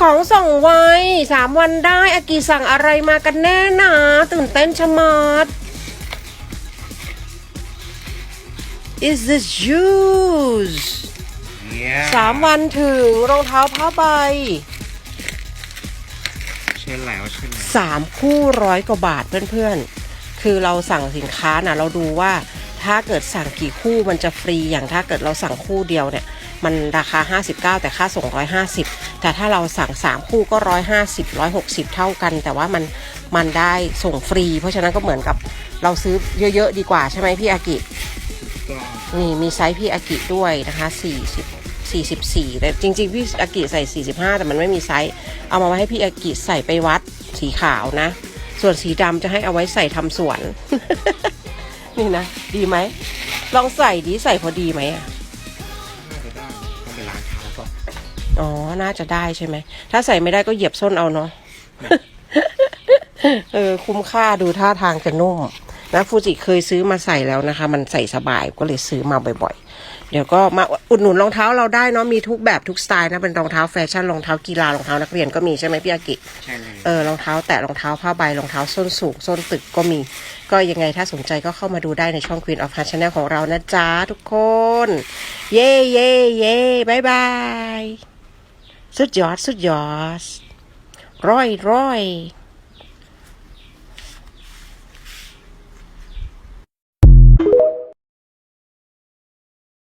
ของส่งไวสามวันได้อากีสั่งอะไรมากันแน่นะตื่นเต้นชะมัด Is this shoes สามวันถึงรองเท้าผ้าใบใช่แล้วใช่แล้วสามคู่ร้อยกว่าบาทเพื่อนๆ คือเราสั่งสินค้านะเราดูว่า ถ้าเกิดสั่งกี่คู่มันจะฟรีอย่างถ้าเกิดเราสั่งคู่เดียวเนี่ยมันราคา 59 แต่ค่าส่ง 150 แต่ถ้าเราสั่ง 3 คู่ก็ 150 160 เท่ากัน แต่ว่ามันมันได้ส่งฟรี เพราะฉะนั้นก็เหมือนกับเราซื้อเยอะๆดีกว่าใช่ไหมพี่อากิก็นี่มีไซส์พี่อากิด้วยนะคะ40 44แต่จริงๆพี่อากิใส่ 45 แต่มันไม่มีไซส์ เอามาไว้ให้พี่อากิใส่ไปวัดสีขาวนะ ส่วนสีดำจะให้เอาไว้ใส่ทำสวน นี่นะ ดีไหม ลองใส่ดีใส่พอดีไหมอะ น่าจะได้ต้องไปล้างเท้าก่อนอ๋อ น่าจะได้ใช่ไหม ถ้าใส่ไม่ได้ก็เหยียบส้นเอาเนาะ เออ คุ้มค่าดูท่าทางจะนุ่ม นะฟูจิเคยซื้อมาใส่แล้วนะคะ มันใส่สบายก็เลยซื้อมาบ่อยๆ เดี๋ยวก็มาอุดหนุนรองเท้าเราได้เนาะมีทุกแบบทุกสไตล์นะเป็นรองเท้าแฟชั่นรองเท้ากีฬารองเท้านักเรียนก็มีใช่ไหมพี่อากิใช่เลยเออรองเท้าแตะรองเท้าผ้าใบรองเท้าส้นสูงส้นตึกก็มี ก็ยังไงถ้าสนใจก็เข้ามาดูได้ในช่อง Queen of Heart Channel ของเรานะจ๊ะทุกคน เย่เย่เย่บายบายสุดยอดสุดยอดร้อยร้อย